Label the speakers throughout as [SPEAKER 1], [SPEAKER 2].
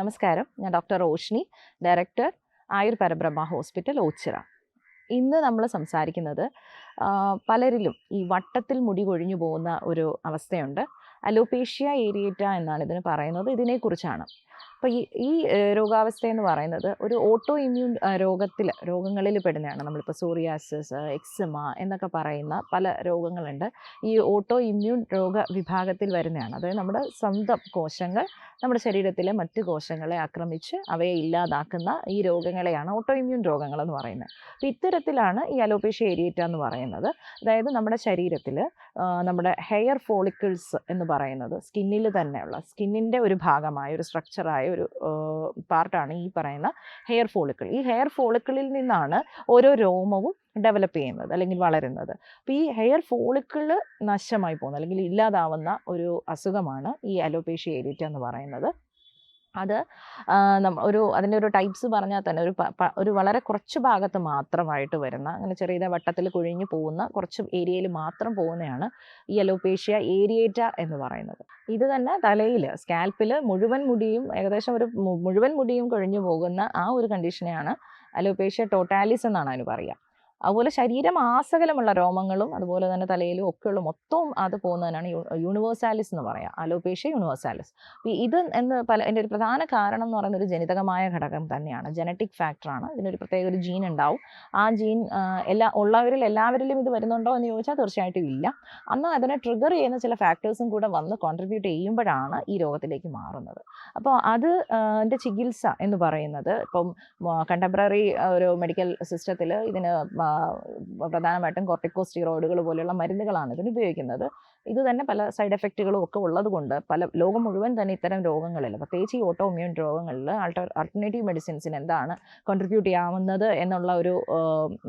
[SPEAKER 1] നമസ്കാരം. ഞാൻ doctor Roshni director Ayur Parabrahma hospital Ochira. ഇന്ന് നമ്മൾ സംസാരിക്കുന്നത് പലരിലും ഈ വട്ടത്തിൽ മുടി കൊഴിഞ്ഞു പോകുന്ന ഒരു അവസ്ഥയുണ്ട്. അലോപേഷ്യ ഏരിയേറ്റ എന്നാണ് ഇതിന് പറയുന്നത്. ഇതിനെക്കുറിച്ചാണ്. അപ്പോൾ ഈ ഈ രോഗാവസ്ഥ എന്ന് പറയുന്നത് ഒരു ഓട്ടോ ഇമ്മ്യൂൺ രോഗത്തിൽ രോഗങ്ങളിൽ പെടുന്നതാണ്. നമ്മളിപ്പോൾ സോറിയാസിസ് എക്സിമ എന്നൊക്കെ പറയുന്ന പല രോഗങ്ങളുണ്ട്. ഈ ഓട്ടോ ഇമ്മ്യൂൺ രോഗ വിഭാഗത്തിൽ വരുന്നതാണ്. അതായത് നമ്മുടെ സ്വന്തം കോശങ്ങൾ നമ്മുടെ ശരീരത്തിലെ മറ്റ് കോശങ്ങളെ ആക്രമിച്ച് അവയെ ഇല്ലാതാക്കുന്ന ഈ രോഗങ്ങളെയാണ് ഓട്ടോ ഇമ്മ്യൂൺ രോഗങ്ങൾ എന്ന് പറയുന്നത്. അപ്പോൾ ഇത്തരത്തിലാണ് ഈ അലോപേഷ്യ ഏരിയേറ്റ എന്ന് പറയുന്നത്. അതായത് നമ്മുടെ ശരീരത്തിൽ നമ്മുടെ ഹെയർ ഫോളിക്കിൾസ് എന്ന് പറയുന്നത് സ്കിന്നിൽ തന്നെയുള്ള സ്കിന്നിന്റെ ഒരു ഭാഗമായ ഒരു സ്ട്രക്ചറായ ഒരു പാർട്ടാണ് ഈ പറയുന്ന ഹെയർ ഫോളിക്കിൾ. ഈ ഹെയർ ഫോളിക്കിളിൽ നിന്നാണ് ഓരോ രോമവും ഡെവലപ്പ് ചെയ്യുന്നത് അല്ലെങ്കിൽ വളരുന്നത്. അപ്പോൾ ഈ ഹെയർ ഫോളിക്കിൾ നശമായി പോകുന്ന അല്ലെങ്കിൽ ഇല്ലാതാവുന്ന ഒരു അസുഖമാണ് ഈ അലോപേഷ്യ ഏരിയറ്റ എന്ന് പറയുന്നത്. അത് ഒരു അതിന്റെ ഒരു ടൈപ്സ് പറഞ്ഞാൽ തന്നെ ഒരു ഒരു വളരെ കുറച്ച് ഭാഗത്ത് മാത്രമായിട്ട് വരുന്ന അങ്ങനെ ചെറിയ വട്ടത്തിൽ കുഴിഞ്ഞു പോകുന്ന കുറച്ച് ഏരിയയിൽ മാത്രം പോകുന്നതാണ് ഈ അലോപേഷ്യ ഏരിയേറ്റ എന്ന് പറയുന്നത്. ഇത് തന്നെ തലയിൽ സ്കാൽപ്പിൽ മുഴുവൻ മുടിയും ഏകദേശം ഒരു മുഴുവൻ മുടിയും കൊഴിഞ്ഞു പോകുന്ന ആ ഒരു കണ്ടീഷനെയാണ് അലോപേഷ്യ ടോട്ടാലിസ് എന്നാണ് അതിന് പറയുക. അതുപോലെ ശരീരം ആസകലമുള്ള രോമങ്ങളും അതുപോലെ തന്നെ തലയിലും ഒക്കെയുള്ള മൊത്തവും അത് പോകുന്നതിനാണ് യൂണിവേഴ്സാലിസ് എന്ന് പറയുക അലോപേഷ്യ യൂണിവേഴ്സാലിസ് ഇത് എന്ന് പല എന്റെ ഒരു പ്രധാന കാരണം എന്ന് പറയുന്നത് ഒരു ജനിതകമായ ഘടകം തന്നെയാണ് ജനറ്റിക് ഫാക്ടറാണ് ഇതിനൊരു പ്രത്യേക ഒരു ജീൻ ഉണ്ടാവും. ആ ജീൻ എല്ലാ ഉള്ളവരിൽ എല്ലാവരിലും ഇത് വരുന്നുണ്ടോ എന്ന് ചോദിച്ചാൽ തീർച്ചയായിട്ടും ഇല്ല. അന്ന് അതിനെ ട്രിഗർ ചെയ്യുന്ന ചില ഫാക്ടേഴ്സും കൂടെ വന്ന് കോൺട്രിബ്യൂട്ട് ചെയ്യുമ്പോഴാണ് ഈ രോഗത്തിലേക്ക് മാറുന്നത്. അപ്പോൾ അത് എന്റെ ചികിത്സ എന്ന് പറയുന്നത് ഇപ്പം കണ്ടംപററി ഒരു മെഡിക്കൽ സിസ്റ്റത്തിൽ ഇതിന് ആ, കോർട്ടിക്കോ സ്റ്റീറോയിഡുകൾ പോലെയുള്ള മരുന്നുകളാണ് ഇതിന് ഉപയോഗിക്കുന്നത്. ഇത് തന്നെ പല സൈഡ് എഫക്റ്റുകളും ഒക്കെ ഉള്ളത് കൊണ്ട് പല ലോകം മുഴുവൻ തന്നെ ഇത്തരം രോഗങ്ങളിൽ പ്രത്യേകിച്ച് ഈ ഓട്ടോ ഇമ്മ്യൂൺ രോഗങ്ങളിൽ ആൾട്ടർ ആൾട്ടർനേറ്റീവ് മെഡിസിൻസിന് എന്താണ് കോൺട്രിബ്യൂട്ട് ചെയ്യാവുന്നത് എന്നുള്ള ഒരു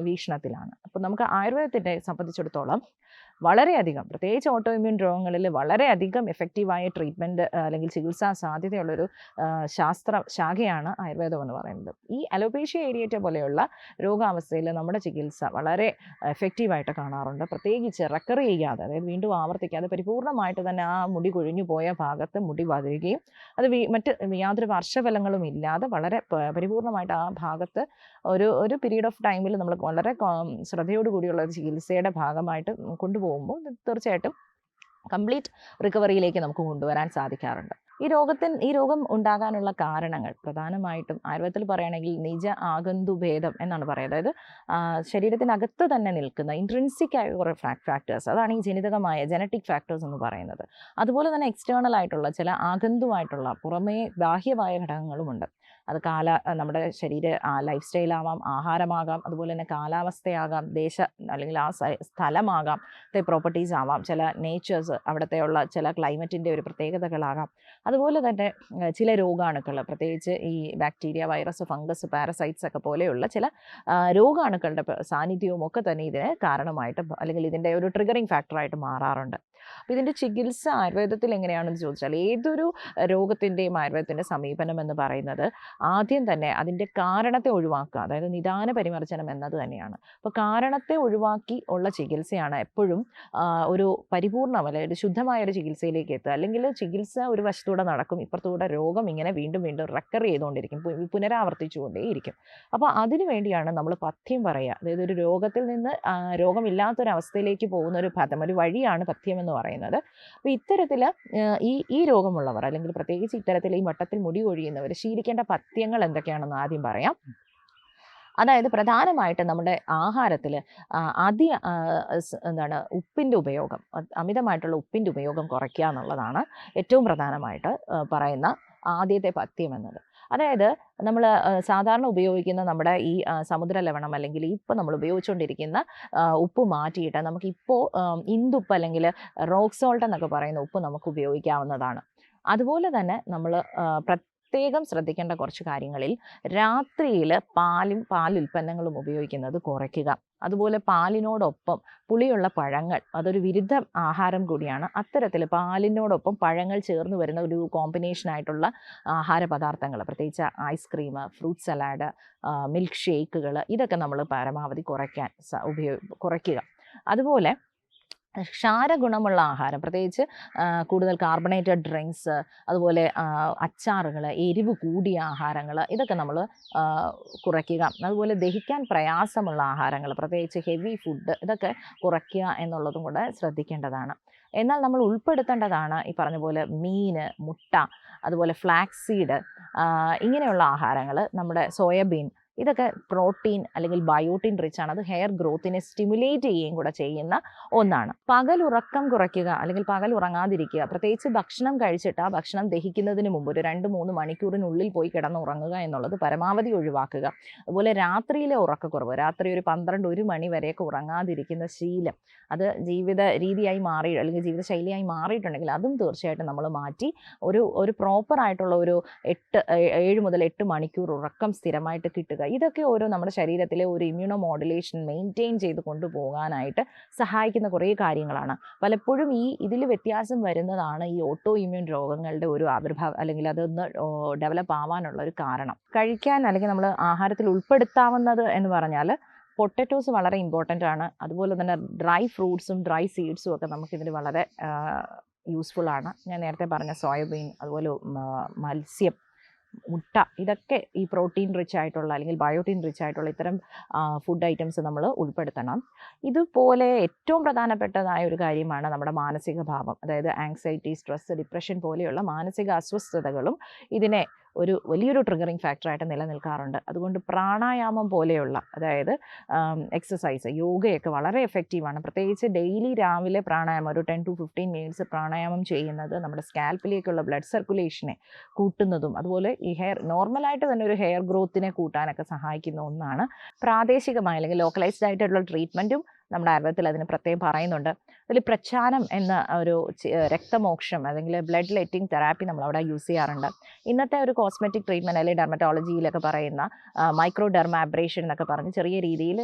[SPEAKER 1] വീക്ഷണത്തിലാണ്. അപ്പോൾ നമുക്ക് ആയുർവേദത്തിനെ സംബന്ധിച്ചിടത്തോളം വളരെയധികം പ്രത്യേകിച്ച് ഓട്ടോ ഇമ്മ്യൂൺ രോഗങ്ങളിൽ വളരെയധികം എഫക്റ്റീവായ ട്രീറ്റ്മെന്റ് അല്ലെങ്കിൽ ചികിത്സാ സാധ്യതയുള്ളൊരു ശാസ്ത്ര ശാഖയാണ് ആയുർവേദം എന്ന് പറയുന്നത്. ഈ അലോപേഷ്യ ഏരിയേറ്റ പോലെയുള്ള രോഗാവസ്ഥയിൽ നമ്മുടെ ചികിത്സ വളരെ എഫക്റ്റീവായിട്ട് കാണാറുണ്ട്. പ്രത്യേകിച്ച് റെക്കർ ചെയ്യാതെ അതായത് വീണ്ടും ആവർത്തിക്കാതെ പരിപൂർണമായിട്ട് തന്നെ ആ മുടി കൊഴിഞ്ഞു പോയ ഭാഗത്ത് മുടി വരികയും അത് മറ്റ് യാതൊരു പാർശ്വഫലങ്ങളും ഇല്ലാതെ വളരെ പരിപൂർണമായിട്ട് ആ ഭാഗത്ത് ഒരു ഒരു പീരീഡ് ഓഫ് ടൈമിൽ നമ്മൾ വളരെ ശ്രദ്ധയോടുകൂടിയുള്ള ചികിത്സയുടെ ഭാഗമായിട്ട് കൊണ്ടുപോകുമ്പോൾ ഇത് തീർച്ചയായിട്ടും കംപ്ലീറ്റ് റിക്കവറിയിലേക്ക് നമുക്ക് കൊണ്ടുവരാൻ സാധിക്കാറുണ്ട്. ഈ രോഗത്തിന് ഈ രോഗം ഉണ്ടാകാനുള്ള കാരണങ്ങൾ പ്രധാനമായിട്ടും ആയുർവേദത്തിൽ പറയുകയാണെങ്കിൽ നിജ ആഗന്തു ഭേദം എന്നാണ് പറയുന്നത് അതായത് ശരീരത്തിനകത്ത് തന്നെ നിൽക്കുന്ന ഇൻട്രൻസിക് ആയ കുറേ ഫാക്ടേഴ്സ് അതാണ് ഈ ജനിതകമായ ജനറ്റിക് ഫാക്ടേഴ്സ് എന്ന് പറയുന്നത്. അതുപോലെ തന്നെ എക്സ്റ്റേണൽ ആയിട്ടുള്ള ചില ആഗന്തുമായിട്ടുള്ള പുറമേ ബാഹ്യമായ ഘടകങ്ങളുമുണ്ട്. അത് കാല നമ്മുടെ ശരീര ലൈഫ് സ്റ്റൈലാവാം ആഹാരമാകാം അതുപോലെ തന്നെ കാലാവസ്ഥയാകാം ദേശ അല്ലെങ്കിൽ ആ സ്ഥലമാകാം പ്രോപ്പർട്ടീസ് ആവാം ചില നേച്ചേഴ്സ് അവിടുത്തെ ഉള്ള ചില ക്ലൈമറ്റിന്റെ ഒരു പ്രത്യേകതകളാകാം. അതുപോലെ തന്നെ ചില രോഗാണുക്കൾ പ്രത്യേകിച്ച് ഈ ബാക്ടീരിയ വൈറസ് ഫംഗസ് പാരസൈറ്റ്സ് ഒക്കെ പോലെയുള്ള ചില രോഗാണുക്കളുടെ സാന്നിധ്യവും ഒക്കെ തന്നെ ഇതിന് കാരണമായിട്ട് അല്ലെങ്കിൽ ഇതിന്റെ ഒരു ട്രിഗറിങ് ഫാക്ടറായിട്ട് മാറാറുണ്ട്. അപ്പോൾ ഇതിന്റെ ചികിത്സ ആയുർവേദത്തിൽ എങ്ങനെയാണെന്ന് ചോദിച്ചാൽ ഏതൊരു രോഗത്തിന്റെയും ആയുർവേദത്തിന്റെ സമീപനം എന്ന് പറയുന്നത് ആദ്യം തന്നെ അതിന്റെ കാരണത്തെ ഒഴിവാക്കുക. അതായത് നിദാന പരിമർശനം എന്നത് തന്നെയാണ്. അപ്പോൾ കാരണത്തെ ഒഴിവാക്കി ഉള്ള ചികിത്സയാണ് എപ്പോഴും ഒരു ഒരു അല്ലെ അല്ലെങ്കിൽ ശുദ്ധമായ ഒരു ചികിത്സയിലേക്ക് എത്തുക. അല്ലെങ്കിൽ ചികിത്സ ഒരു വശത്തൂടെ നടക്കും ഇപ്പുറത്തൂടെ രോഗം ഇങ്ങനെ വീണ്ടും വീണ്ടും റെക്കർ ചെയ്തുകൊണ്ടിരിക്കും പുനരാവർത്തിച്ചുകൊണ്ടേയിരിക്കും അപ്പോൾ അതിനു വേണ്ടിയാണ് നമ്മൾ പഥ്യം പറയുക. അതായത് ഒരു രോഗത്തിൽ നിന്ന് രോഗമില്ലാത്തൊരവസ്ഥയിലേക്ക് പോകുന്ന ഒരു പദം ഒരു വഴിയാണ് പഥ്യം എന്ന് പറയുന്നത്. അപ്പോൾ ഇത്തരത്തിൽ ഈ ഈ രോഗമുള്ളവർ അല്ലെങ്കിൽ പ്രത്യേകിച്ച് ഇത്തരത്തിൽ ഈ വട്ടത്തിൽ മുടി ഒഴിയുന്നവർ ശീലിക്കേണ്ട പഥ്യങ്ങൾ എന്തൊക്കെയാണെന്ന് ആദ്യം പറയാം. അതായത് പ്രധാനമായിട്ട് നമ്മുടെ ആഹാരത്തിൽ അതി എന്താണ് ഉപ്പിന്റെ ഉപയോഗം അമിതമായിട്ടുള്ള ഉപ്പിന്റെ ഉപയോഗം കുറയ്ക്കുക എന്നുള്ളതാണ് ഏറ്റവും പ്രധാനമായിട്ട് പറയുന്ന ആദ്യത്തെ പഥ്യം എന്നത്. അതായത് നമ്മൾ സാധാരണ ഉപയോഗിക്കുന്ന നമ്മുടെ ഈ സമുദ്ര ലവണം അല്ലെങ്കിൽ ഇപ്പോൾ നമ്മൾ ഉപയോഗിച്ചുകൊണ്ടിരിക്കുന്ന ഉപ്പ് മാറ്റിയിട്ട് നമുക്കിപ്പോൾ ഇന്ദുപ്പ് അല്ലെങ്കിൽ റോക്ക് സോൾട്ട് എന്നൊക്കെ പറയുന്ന ഉപ്പ് നമുക്ക് ഉപയോഗിക്കാവുന്നതാണ്. അതുപോലെ തന്നെ നമ്മൾ പ്രത്യേകം ശ്രദ്ധിക്കേണ്ട കുറച്ച് കാര്യങ്ങളിൽ രാത്രിയിൽ പാലും ഉൽപ്പന്നങ്ങളും ഉപയോഗിക്കുന്നത് കുറയ്ക്കുക. അതുപോലെ പാലിനോടൊപ്പം പുളിയുള്ള പഴങ്ങൾ അതൊരു വിരുദ്ധ ആഹാരം കൂടിയാണ്. അത്തരത്തിൽ പാലിനോടൊപ്പം പഴങ്ങൾ ചേർന്ന് വരുന്ന ഒരു കോമ്പിനേഷൻ ആയിട്ടുള്ള ആഹാര പദാർത്ഥങ്ങൾ പ്രത്യേകിച്ച് ice cream fruit salad milk ഷേക്കുകൾ ഇതൊക്കെ നമ്മൾ പരമാവധി കുറയ്ക്കാൻ ഉപയോഗ കുറയ്ക്കുക. അതുപോലെ ക്ഷാരഗുണമുള്ള ആഹാരം. പ്രത്യേകിച്ച് കൂടുതൽ കാർബണേറ്റഡ് ഡ്രിങ്ക്സ് അതുപോലെ അച്ചാറുകൾ എരിവ് കൂടിയ ആഹാരങ്ങൾ ഇതൊക്കെ നമ്മൾ കുറയ്ക്കുക. അതുപോലെ ദഹിക്കാൻ പ്രയാസമുള്ള ആഹാരങ്ങൾ പ്രത്യേകിച്ച് ഹെവി ഫുഡ് ഇതൊക്കെ കുറയ്ക്കുക എന്നുള്ളതും കൂടെ ശ്രദ്ധിക്കേണ്ടതാണ്. എന്നാൽ നമ്മൾ ഉൾപ്പെടുത്തേണ്ടതാണ് ഈ പറഞ്ഞ പോലെ മീൻ മുട്ട അതുപോലെ ഫ്ലാക്സ് സീഡ് ഇങ്ങനെയുള്ള ആഹാരങ്ങൾ നമ്മുടെ സോയാബീൻ ഇതൊക്കെ പ്രോട്ടീൻ അല്ലെങ്കിൽ ബയോട്ടിൻ റിച്ച് ആണ്. അത് ഹെയർ ഗ്രോത്തിനെ സ്റ്റിമുലേറ്റ് ചെയ്യുകയും കൂടെ ചെയ്യുന്ന ഒന്നാണ്. പകൽ ഉറക്കം കുറയ്ക്കുക അല്ലെങ്കിൽ പകൽ ഉറങ്ങാതിരിക്കുക പ്രത്യേകിച്ച് ഭക്ഷണം കഴിച്ചിട്ട് ആ ഭക്ഷണം ദഹിക്കുന്നതിന് മുമ്പ് ഒരു രണ്ട് മൂന്ന് മണിക്കൂറിനുള്ളിൽ പോയി കിടന്ന് ഉറങ്ങുക എന്നുള്ളത് പരമാവധി ഒഴിവാക്കുക. അതുപോലെ രാത്രിയിലെ ഉറക്കക്കുറവ് രാത്രി ഒരു പന്ത്രണ്ട് ഒരു മണി വരെയൊക്കെ ഉറങ്ങാതിരിക്കുന്ന ശീലം അത് ജീവിത രീതിയായി മാറി അല്ലെങ്കിൽ ജീവിത ശൈലിയായി മാറിയിട്ടുണ്ടെങ്കിൽ അതും തീർച്ചയായിട്ടും നമ്മൾ മാറ്റി ഒരു ഒരു പ്രോപ്പറായിട്ടുള്ള ഒരു എട്ട് ഏഴ് മുതൽ എട്ട് മണിക്കൂർ ഉറക്കം സ്ഥിരമായിട്ട് കിട്ടുക ഇതൊക്കെ ഓരോ നമ്മുടെ ശരീരത്തിലെ ഒരു ഇമ്മ്യൂണോ മോഡുലേഷൻ മെയിന്റെയിൻ ചെയ്ത് കൊണ്ടുപോകാനായിട്ട് സഹായിക്കുന്ന കുറേ കാര്യങ്ങളാണ്. പലപ്പോഴും ഈ ഇതിൽ വ്യത്യാസം വരുന്നതാണ് ഈ ഓട്ടോ ഇമ്മ്യൂൺ രോഗങ്ങളുടെ ഒരു ആവിർഭാവം അല്ലെങ്കിൽ അതൊന്ന് ഡെവലപ്പ് ആവാനുള്ള ഒരു കാരണം. കഴിക്കാൻ അല്ലെങ്കിൽ നമ്മൾ ആഹാരത്തിൽ ഉൾപ്പെടുത്താവുന്നത് എന്ന് പറഞ്ഞാൽ പൊട്ടറ്റോസ് വളരെ ഇമ്പോർട്ടന്റ് ആണ്. അതുപോലെ തന്നെ ഡ്രൈ ഫ്രൂട്ട്സും ഡ്രൈ സീഡ്സും ഒക്കെ നമുക്കിതിന് വളരെ യൂസ്ഫുൾ ആണ്. ഞാൻ നേരത്തെ പറഞ്ഞ സോയാബീൻ അതുപോലെ മത്സ്യം മുട്ട. ഇതൊക്കെ ഈ പ്രോട്ടീൻ റിച്ച് ആയിട്ടുള്ള അല്ലെങ്കിൽ ബയോട്ടീൻ റിച്ച് ആയിട്ടുള്ള ഇത്തരം ഫുഡ് ഐറ്റംസ് നമ്മൾ ഉൾപ്പെടുത്തണം. ഇതുപോലെ ഏറ്റവും പ്രധാനപ്പെട്ടതായ ഒരു കാര്യമാണ് നമ്മുടെ മാനസിക ഭാവം. അതായത് ആങ്സൈറ്റി സ്ട്രെസ് ഡിപ്രഷൻ പോലെയുള്ള മാനസിക അസ്വസ്ഥതകളും ഇതിനെ ഒരു വലിയൊരു ട്രിഗറിങ് ഫാക്ടറായിട്ട് നിലനിൽക്കാറുണ്ട്. അതുകൊണ്ട് പ്രാണായാമം പോലെയുള്ള അതായത് എക്സസൈസ് യോഗയൊക്കെ വളരെ എഫക്റ്റീവാണ് പ്രത്യേകിച്ച് ഡെയിലി രാവിലെ പ്രാണായാമം ഒരു ടെൻ ടു ഫിഫ്റ്റീൻ മിനിറ്റ്സ് പ്രാണായാമം ചെയ്യുന്നത് നമ്മുടെ സ്കാൽപ്പിലേക്കുള്ള ബ്ലഡ് സർക്കുലേഷനെ കൂട്ടുന്നതും അതുപോലെ ഈ ഹെയർ നോർമലായിട്ട് തന്നെ ഒരു ഹെയർ ഗ്രോത്തിനെ കൂട്ടാനൊക്കെ സഹായിക്കുന്ന ഒന്നാണ് പ്രാദേശികമായ അല്ലെങ്കിൽ ലോക്കലൈസ്ഡ് ആയിട്ടുള്ള ട്രീറ്റ്മെന്റും നമ്മുടെ ആയുർവേദത്തിൽ അതിന് പ്രത്യേകം പറയുന്നുണ്ട്. അതിൽ പ്രച്ഛാനം എന്ന ഒരു രക്തമോക്ഷം അല്ലെങ്കിൽ ബ്ലഡ് ലെറ്റിംഗ് തെറാപ്പി നമ്മൾ അവിടെ യൂസ് ചെയ്യാറുണ്ട്. ഇന്നത്തെ ഒരു കോസ്മെറ്റിക് ട്രീറ്റ്മെന്റ് അല്ലെങ്കിൽ ഡെർമറ്റോളജിയിലൊക്കെ പറയുന്ന മൈക്രോ ഡെർമാബ്രേഷൻ എന്നൊക്കെ പറഞ്ഞ് ചെറിയ രീതിയിൽ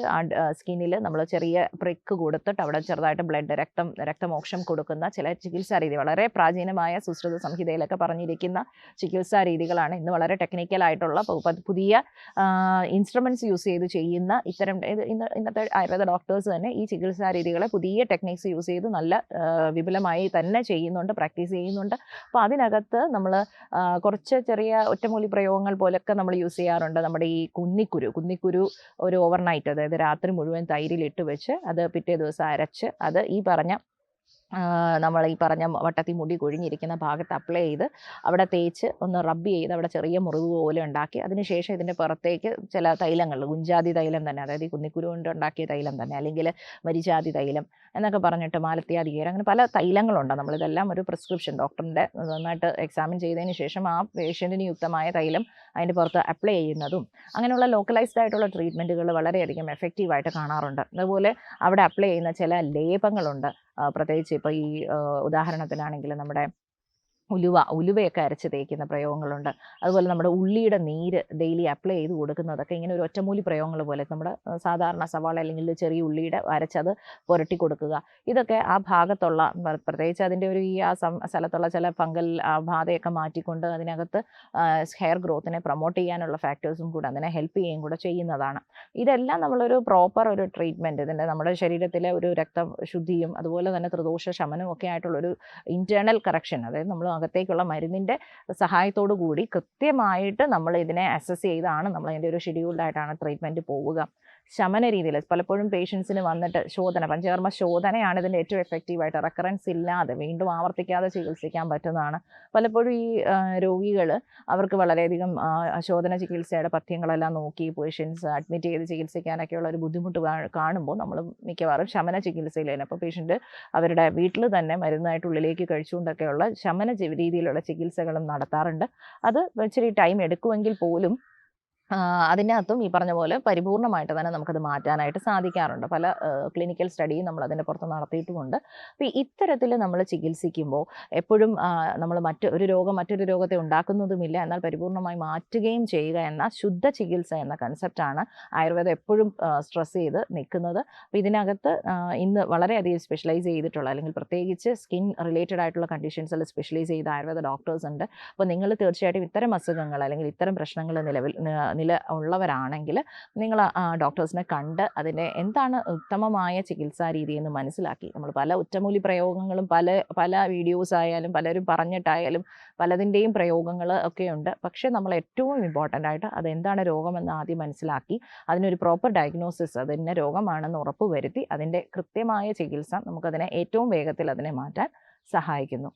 [SPEAKER 1] സ്കിന്നിൽ നമ്മൾ ചെറിയ പ്രിക്ക് കൊടുത്തിട്ട് അവിടെ ചെറുതായിട്ട് ബ്ലഡ് രക്തം രക്തമോക്ഷം കൊടുക്കുന്ന ചില ചികിത്സാ രീതി. വളരെ പ്രാചീനമായ സുശ്രുത സംഹിതയിലൊക്കെ പറഞ്ഞിരിക്കുന്ന ചികിത്സാ രീതികളാണ് ഇന്ന് വളരെ ടെക്നിക്കലായിട്ടുള്ള പുതിയ ഇൻസ്ട്രുമെന്റ്സ് യൂസ് ചെയ്ത് ചെയ്യുന്ന ഇത്തരം ഇന്ന് ഇന്നത്തെ ആയുർവേദ ഡോക്ടേഴ്സ് തന്നെ ഈ ചികിത്സാ രീതികളെ പുതിയ ടെക്നിക്സ് യൂസ് ചെയ്ത് നല്ല വിപുലമായി തന്നെ ചെയ്യുന്നുണ്ട് പ്രാക്ടീസ് ചെയ്യുന്നുണ്ട്. അപ്പോൾ അതിനകത്ത് നമ്മൾ കുറച്ച് ചെറിയ ഒറ്റമൂലി പ്രയോഗങ്ങൾ പോലൊക്കെ നമ്മൾ യൂസ് ചെയ്യാറുണ്ട്. നമ്മുടെ ഈ കുന്നിക്കുരു കുന്നിക്കുരു ഒരു ഓവർനൈറ്റ് അതായത് രാത്രി മുഴുവൻ തൈരിലിട്ട് വെച്ച് അത് പിറ്റേ ദിവസം അരച്ച് അത് ഈ പറഞ്ഞ നമ്മൾ ഈ പറഞ്ഞ വട്ടത്തി മുടി കൊഴിഞ്ഞിരിക്കുന്ന ഭാഗത്ത് അപ്ലൈ ചെയ്ത് അവിടെ തേച്ച് ഒന്ന് റബ്ബ് ചെയ്ത് അവിടെ ചെറിയ മുറിവ് പോലെ ഉണ്ടാക്കി അതിനുശേഷം ഇതിന്റെ പുറത്തേക്ക് ചില തൈലങ്ങൾ ഗുഞ്ചാതി തൈലം തന്നെ അതായത് ഈ കുന്നിക്കുരു കൊണ്ട് ഉണ്ടാക്കിയ തൈലം തന്നെ അല്ലെങ്കിൽ മരിജാതി തൈലം എന്നൊക്കെ പറഞ്ഞിട്ട് മാലത്യാതി കീര അങ്ങനെ പല തൈലങ്ങളുണ്ട്. നമ്മളിതെല്ലാം ഒരു പ്രിസ്ക്രിപ്ഷൻ ഡോക്ടറിന്റെ നന്നായിട്ട് എക്സാമിൻ ചെയ്തതിന് ശേഷം ആ പേഷ്യന്റിന് യുക്തമായ തൈലം അതിന്റെ പുറത്ത് അപ്ലൈ ചെയ്യുന്നതും അങ്ങനെയുള്ള ലോക്കലൈസ്ഡ് ആയിട്ടുള്ള ട്രീറ്റ്മെന്റുകൾ വളരെയധികം എഫക്റ്റീവായിട്ട് കാണാറുണ്ട്. അതുപോലെ അവിടെ അപ്ലൈ ചെയ്യുന്ന ചില ലേപങ്ങളുണ്ട്. പ്രത്യേകിച്ച് ഇപ്പോൾ ഈ ഉദാഹരണത്തിനാണെങ്കിൽ നമ്മുടെ ഉലുവ ഉലുവയൊക്കെ അരച്ച് തേക്കുന്ന പ്രയോഗങ്ങളുണ്ട്. അതുപോലെ നമ്മുടെ ഉള്ളിയുടെ നീര് ഡെയിലി അപ്ലൈ ചെയ്ത് കൊടുക്കുന്നതൊക്കെ ഇങ്ങനെ ഒരു ഒറ്റമൂലി പ്രയോഗങ്ങൾ പോലെ. നമ്മുടെ സാധാരണ സവാള അല്ലെങ്കിൽ ചെറിയ ഉള്ളിയുടെ അരച്ചത് പുരട്ടി കൊടുക്കുക. ഇതൊക്കെ ആ ഭാഗത്തുള്ള പ്ര- പ്രത്യേകിച്ച് അതിന്റെ ഒരു ഈ ആ സ്ഥലത്തുള്ള ചില ഫംഗൽ ബാധയൊക്കെ മാറ്റിക്കൊണ്ട് അതിനകത്ത് ഹെയർ ഗ്രോത്തിനെ പ്രൊമോട്ട് ചെയ്യാനുള്ള ഫാക്ടേഴ്സും കൂടെ അതിനെ ഹെൽപ്പ് ചെയ്യുകയും കൂടെ ചെയ്യുന്നതാണ്. ഇതെല്ലാം നമ്മളൊരു പ്രോപ്പർ ഒരു ട്രീറ്റ്മെന്റ് ഇതിന്റെ നമ്മുടെ ശരീരത്തിലെ ഒരു രക്തശുദ്ധിയും അതുപോലെ തന്നെ ത്രിദോഷ ശമനവും ഒക്കെ ആയിട്ടുള്ളൊരു ഇന്റേർണൽ കറക്ഷൻ അതായത് നമ്മൾ അകത്തേക്കുള്ള മരുന്നിന്റെ സഹായത്തോടു കൂടി കൃത്യമായിട്ട് നമ്മൾ ഇതിനെ അസസ് ചെയ്താണ് നമ്മൾ അതിന്റെ ഒരു ഷെഡ്യൂൾഡായിട്ടാണ് ട്രീറ്റ്മെന്റ് പോവുക. ശമന രീതിയിൽ പലപ്പോഴും പേഷ്യൻസിന് വന്നിട്ട് ശോധന പഞ്ചകർമ്മ ശോധനയാണ് ഇതിന്റെ ഏറ്റവും എഫക്റ്റീവായിട്ട് റെക്കറൻസ് ഇല്ലാതെ വീണ്ടും ആവർത്തിക്കാതെ ചികിത്സിക്കാൻ പറ്റുന്നതാണ്. പലപ്പോഴും ഈ രോഗികൾ അവർക്ക് വളരെയധികം ശോധന ചികിത്സയുടെ പഥ്യങ്ങളെല്ലാം നോക്കി പേഷ്യൻസ് അഡ്മിറ്റ് ചെയ്ത് ചികിത്സിക്കാനൊക്കെയുള്ള ഒരു ബുദ്ധിമുട്ട് കാണുമ്പോൾ നമ്മൾ മിക്കവാറും ശമന ചികിത്സയിൽ തന്നെ. അപ്പോൾ പേഷ്യന്റ് അവരുടെ വീട്ടിൽ തന്നെ മരുന്നായിട്ട് ഉള്ളിലേക്ക് കഴിച്ചുകൊണ്ടൊക്കെയുള്ള ശമന രീതിയിലുള്ള ചികിത്സകളും നടത്താറുണ്ട്. അത് ഇച്ചിരി ടൈം എടുക്കുമെങ്കിൽ പോലും അതിനകത്തും ഈ പറഞ്ഞ പോലെ പരിപൂർണമായിട്ട് തന്നെ നമുക്കത് മാറ്റാനായിട്ട് സാധിക്കാറുണ്ട്. പല ക്ലിനിക്കൽ സ്റ്റഡിയും നമ്മൾ അതിന്റെ പുറത്ത് നടത്തിയിട്ടുമുണ്ട്. അപ്പോൾ ഇത്തരത്തിൽ നമ്മൾ ചികിത്സിക്കുമ്പോൾ എപ്പോഴും നമ്മൾ മറ്റ് ഒരു രോഗം മറ്റൊരു രോഗത്തെ ഉണ്ടാക്കുന്നതുമില്ല എന്നാൽ പരിപൂർണമായി മാറ്റുകയും ചെയ്യുക എന്ന ശുദ്ധ ചികിത്സ എന്ന കൺസെപ്റ്റാണ് ആയുർവേദം എപ്പോഴും സ്ട്രെസ് ചെയ്ത് നിൽക്കുന്നത്. അപ്പോൾ ഇതിനകത്ത് ഇന്ന് വളരെയധികം സ്പെഷ്യലൈസ് ചെയ്തിട്ടുള്ള അല്ലെങ്കിൽ പ്രത്യേകിച്ച് സ്കിൻ റിലേറ്റഡ് ആയിട്ടുള്ള കണ്ടീഷൻസിൽ സ്പെഷ്യലൈസ് ചെയ്ത ആയുർവേദ ഡോക്ടേഴ്സ് ഉണ്ട്. അപ്പോൾ നിങ്ങൾ തീർച്ചയായിട്ടും ഇത്തരം അസുഖങ്ങൾ അല്ലെങ്കിൽ ഇത്തരം പ്രശ്നങ്ങൾ നിലവിൽ നില ഉള്ളവരാണെങ്കിൽ നിങ്ങൾ ഡോക്ടേഴ്സിനെ കണ്ട് അതിന്റെ എന്താണ് ഉത്തമമായ ചികിത്സാ രീതി എന്ന് മനസ്സിലാക്കി. നമ്മൾ പല ഒറ്റമൂലി പ്രയോഗങ്ങളും പല പല വീഡിയോസ് ആയാലും പലരും പറഞ്ഞിട്ടായാലും പലതിന്റെയും പ്രയോഗങ്ങൾ ഒക്കെയുണ്ട്. പക്ഷേ നമ്മൾ ഏറ്റവും ഇമ്പോർട്ടന്റ് ആയിട്ട് അതെന്താണ് രോഗമെന്ന് ആദ്യം മനസ്സിലാക്കി അതിനൊരു പ്രോപ്പർ ഡയഗ്നോസിസ് അതിന്റെ രോഗമാണെന്ന് ഉറപ്പ് വരുത്തി അതിന്റെ കൃത്യമായ ചികിത്സ നമുക്കതിനെ ഏറ്റവും വേഗത്തിൽ അതിനെ മാറ്റാൻ സഹായിക്കുന്നു.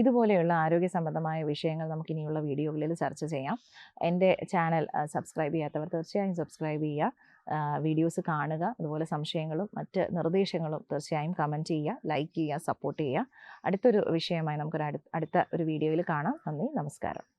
[SPEAKER 1] ഇതുപോലെയുള്ള ആരോഗ്യ സംബന്ധമായ വിഷയങ്ങൾ നമുക്ക് ഇനിയുള്ള വീഡിയോകളിൽ ചർച്ച ചെയ്യാം. എന്റെ ചാനൽ സബ്സ്ക്രൈബ് ചെയ്യാത്തവർ തീർച്ചയായും സബ്സ്ക്രൈബ് ചെയ്യുക. വീഡിയോസ് കാണുക. അതുപോലെ സംശയങ്ങളും മറ്റ് നിർദ്ദേശങ്ങളും തീർച്ചയായും കമന്റ് ചെയ്യുക ലൈക്ക് ചെയ്യുക സപ്പോർട്ട് ചെയ്യുക. അടുത്തൊരു വിഷയമായി നമുക്കൊരു അടുത്ത ഒരു വീഡിയോയിൽ കാണാം. നന്ദി നമസ്കാരം.